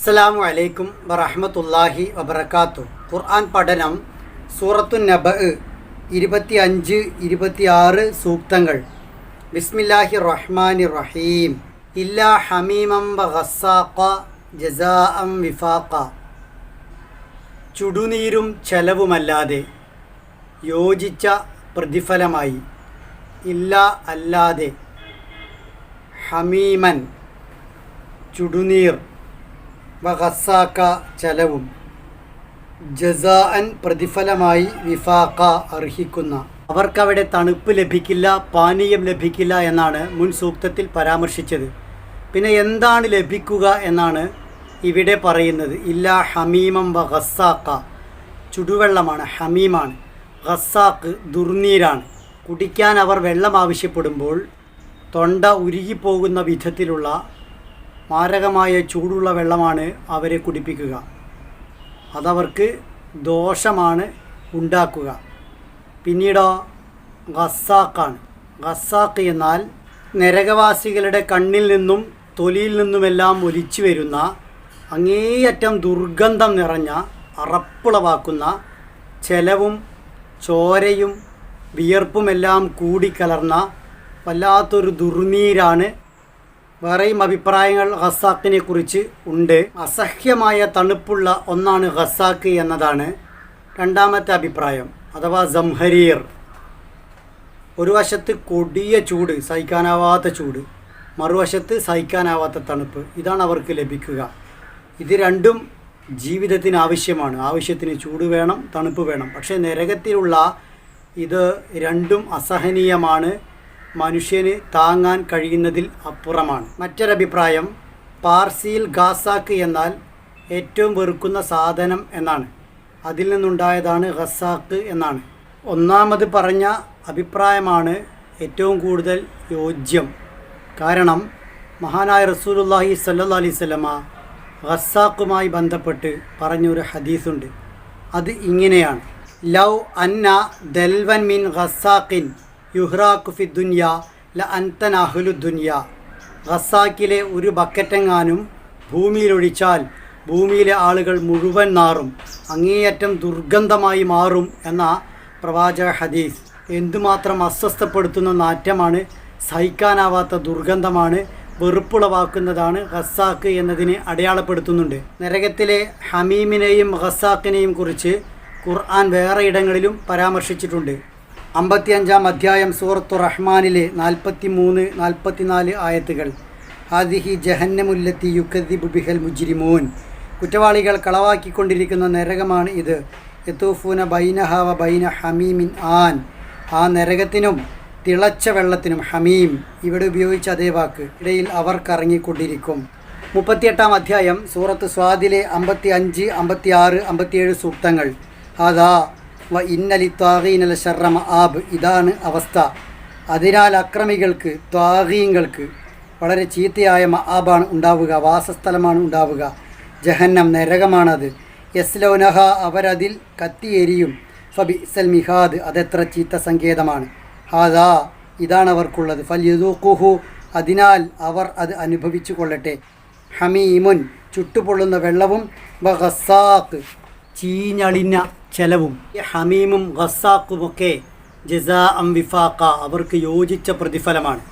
അസ്സലാമു വലൈക്കും വറഹ്മത്തുള്ളാഹി വബർക്കാത്തു ഖുർആൻ പഠനം സൂറത്തു നബ് ഇരുപത്തി അഞ്ച് ഇരുപത്തിയാറ് സൂക്തങ്ങൾ. ബിസ്മില്ലാഹി റഹ്മാനി റഹീം. ഇല്ലാ ഹമീമം വ ഗസ്സാഖ ജസാഅം വിഫാഖ. ചുടുനീരും ചെലവുമല്ലാതെ യോജിച്ച പ്രതിഫലമായി. ഇല്ല അല്ലാതെ ഹമീമൻ ചുടുനീർ വഹസാക്ക ചെലവും ജസാഅൻ പ്രതിഫലമായി വിഫാക്ക അർഹിക്കുന്ന. അവർക്കവിടെ തണുപ്പ് ലഭിക്കില്ല പാനീയം ലഭിക്കില്ല എന്നാണ് മുൻ സൂക്തത്തിൽ പരാമർശിച്ചത്. പിന്നെ എന്താണ് ലഭിക്കുക എന്നാണ് ഇവിടെ പറയുന്നത്. ഇല്ല ഹമീമം വ ചുടുവെള്ളമാണ് ഹമീമാണ്. ഹസാക്ക് ദുർനീരാണ്. കുടിക്കാൻ അവർ വെള്ളം ആവശ്യപ്പെടുമ്പോൾ തൊണ്ട ഉരുകിപ്പോകുന്ന വിധത്തിലുള്ള മാരകമായ ചൂടുള്ള വെള്ളമാണ് അവരെ കുടിപ്പിക്കുക. അതവർക്ക് ദോഷമാണ് ഉണ്ടാക്കുക. പിന്നീടോ ഗസാക്കാണ് ഗസാക്ക് എന്നാൽ നരകവാസികളുടെ കണ്ണിൽ നിന്നും തൊലിയിൽ നിന്നുമെല്ലാം ഒലിച്ചു വരുന്ന അങ്ങേയറ്റം ദുർഗന്ധം നിറഞ്ഞ അറപ്പുളവാക്കുന്ന ചെലവും ചോരയും വിയർപ്പുമെല്ലാം കൂടിക്കലർന്ന വല്ലാത്തൊരു ദുർനീരാണ് വേറെയും അഭിപ്രായങ്ങൾ ഖസാക്കിനെ കുറിച്ച് ഉണ്ട്. അസഹ്യമായ തണുപ്പുള്ള ഒന്നാണ് ഖസാക്ക് എന്നതാണ് രണ്ടാമത്തെ അഭിപ്രായം അഥവാ ജംഹരീർ. ഒരു വശത്ത് കൊടിയ ചൂട് സഹിക്കാനാവാത്ത ചൂട് മറുവശത്ത് സഹിക്കാനാവാത്ത തണുപ്പ്. ഇതാണ് അവർക്ക് ലഭിക്കുക. ഇത് രണ്ടും ജീവിതത്തിന് ആവശ്യമാണ്. ആവശ്യത്തിന് ചൂട് വേണം തണുപ്പ് വേണം. പക്ഷേ നരകത്തിലുള്ള ഇത് രണ്ടും അസഹനീയമാണ്. മനുഷ്യന് താങ്ങാൻ കഴിയുന്നതിൽ അപ്പുറമാണ്. മറ്റൊരഭിപ്രായം പാർസിയിൽ ഗാസാക്ക് എന്നാൽ ഏറ്റവും വെറുക്കുന്ന സാധനം എന്നാണ്. അതിൽ നിന്നുണ്ടായതാണ് ഖസാക്ക് എന്നാണ്. ഒന്നാമത് പറഞ്ഞ അഭിപ്രായമാണ് ഏറ്റവും കൂടുതൽ യോജ്യം. കാരണം മഹാനായ റസൂലുള്ളാഹി സല്ലല്ലാഹു അലൈഹി വസല്ലമ ഖസാക്കുമായി ബന്ധപ്പെട്ട് പറഞ്ഞൊരു ഹദീസുണ്ട്. അത് ഇങ്ങനെയാണ്. ലൗ അന്ന ദൽവൻ മിൻ ഖസാക്കിൻ യുഹ്റാഖു ഫി ദുനിയ ല അൻതൻ അഹ്ലു ദുനിയ. ഖസാക്കിലെ ഒരു ബക്കറ്റെങ്ങാനും ഭൂമിയിലൊഴിച്ചാൽ ഭൂമിയിലെ ആളുകൾ മുഴുവൻ നാറും അങ്ങേയറ്റം ദുർഗന്ധമായി മാറും എന്ന പ്രവാചക ഹദീസ്. എന്തുമാത്രം അസ്വസ്ഥപ്പെടുത്തുന്ന നാറ്റമാണ് സഹിക്കാനാവാത്ത ദുർഗന്ധമാണ് വെറുപ്പുളവാക്കുന്നതാണ് ഖസാക്ക് എന്നതിനെ അടയാളപ്പെടുത്തുന്നുണ്ട്. നരകത്തിലെ ഹമീമിനെയും ഖസാക്കിനെയും കുറിച്ച് ഖുർആൻ വേറെ ഇടങ്ങളിലും പരാമർശിച്ചിട്ടുണ്ട്. അമ്പത്തിയഞ്ചാം അധ്യായം സൂറത്തു റഹ്മാനിലെ നാൽപ്പത്തി മൂന്ന് നാൽപ്പത്തിനാല് ആയത്തുകൾ. ഹാദിഹി ജഹന്നമുല്ലത്തി യുക്കദിബു ബിഹൽ മുജ്രിമൂൻ. കുറ്റവാളികൾ കളവാക്കിക്കൊണ്ടിരിക്കുന്ന നരകമാണ് ഇത്. യത്തൂഫൂന ബൈനഹാവ ബൈന ഹമീമിൻ ആൻ. ആ നരകത്തിനും തിളച്ച വെള്ളത്തിനും ഹമീം. ഇവിടെ ഉപയോഗിച്ച അതേ വാക്ക്. ഇടയിൽ അവർ കറങ്ങിക്കൊണ്ടിരിക്കും. മുപ്പത്തിയെട്ടാം അധ്യായം സൂറത്ത് സ്വാദിലെ അമ്പത്തി അഞ്ച് അമ്പത്തി ആറ് അമ്പത്തിയേഴ് സൂക്തങ്ങൾ. അതാ വ ഇന്നലി ത്വാഗീനല ശർറമ ആബ് ഇതാണ് അവസ്ഥ. അതിനാൽ അക്രമികൾക്ക് ത്വാഹീങ്ങൾക്ക് വളരെ ചീത്തയായ മആബാണ് ഉണ്ടാവുക വാസസ്ഥലമാണ് ഉണ്ടാവുക. ജഹന്നം നരകമാണത്. യസ്ലൗനഹ അവരതിൽ കത്തിയേരിയും. ഫബി ഇസൽ മിഹാദ് അതെത്ര ചീത്ത സങ്കേതമാണ്. ഹാദാ ഇതാണ് അവർക്കുള്ളത്. ഫൽ യുദൂഖുഹു അതിനാൽ അവർ അത് അനുഭവിച്ചു കൊള്ളട്ടെ. ഹമീമുൻ ചുട്ടുപൊള്ളുന്ന വെള്ളവും ബഹസാഖ് ചീഞ്ഞളിഞ്ഞ ചെലവും ഈ ഹമീമും ഗസ്സാക്കുമൊക്കെ ജസാ അം വിഫാക്ക അവർക്ക് യോജിച്ച പ്രതിഫലമാണ്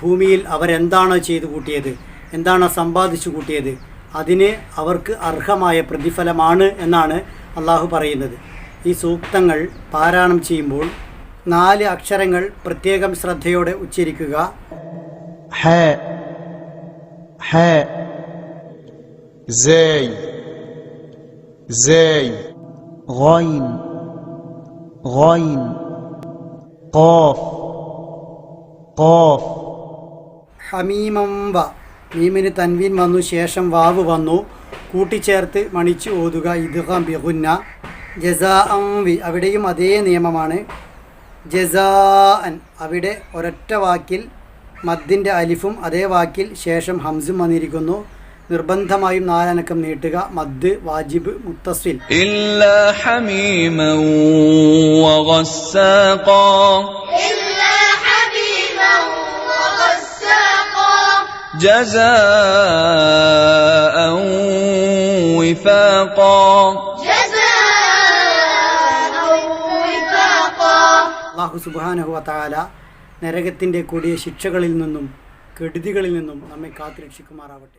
ഭൂമിയിൽ അവരെന്താണോ ചെയ്തു കൂട്ടിയത് എന്താണോ സമ്പാദിച്ചു കൂട്ടിയത് അതിന് അവർക്ക് അർഹമായ പ്രതിഫലമാണ് എന്നാണ് അള്ളാഹു പറയുന്നത് ഈ സൂക്തങ്ങൾ പാരായണം ചെയ്യുമ്പോൾ നാല് അക്ഷരങ്ങൾ പ്രത്യേകം ശ്രദ്ധയോടെ ഉച്ചരിക്കുക حاء حاء زاي زاي غين غين قاف قاف ഹമീമം വ മീമിന് തൻവീൻ വന്നു ശേഷം വാവ് വന്നു കൂട്ടിച്ചേർത്ത് മണിച്ച് ഓതുക ഇദ്ഗാം ബിഹുന്ന ജസാ വി അവിടെയും അതേ നിയമമാണ് ജസാ അൻ അവിടെ ഒരൊറ്റ വാക്കിൽ മദ്ദിൻ്റെ അലിഫും അതേ വാക്കിൽ ശേഷം ഹംസും വന്നിരിക്കുന്നു നിർബന്ധമായും നാലനക്കം നീട്ടുക മദ് വാജിബ് മുത്തസിൽ إلا حميما وغساقا إلا حبيبا وغساقا جزاء وفاقا جزاء وفاقا അള്ളാഹു സുബാനഹുവ താല നരകത്തിൻ്റെ കൊടിയ ശിക്ഷകളിൽ നിന്നും കെടുതികളിൽ നിന്നും നമ്മെ കാത്തുരക്ഷിക്കുമാറാവട്ടെ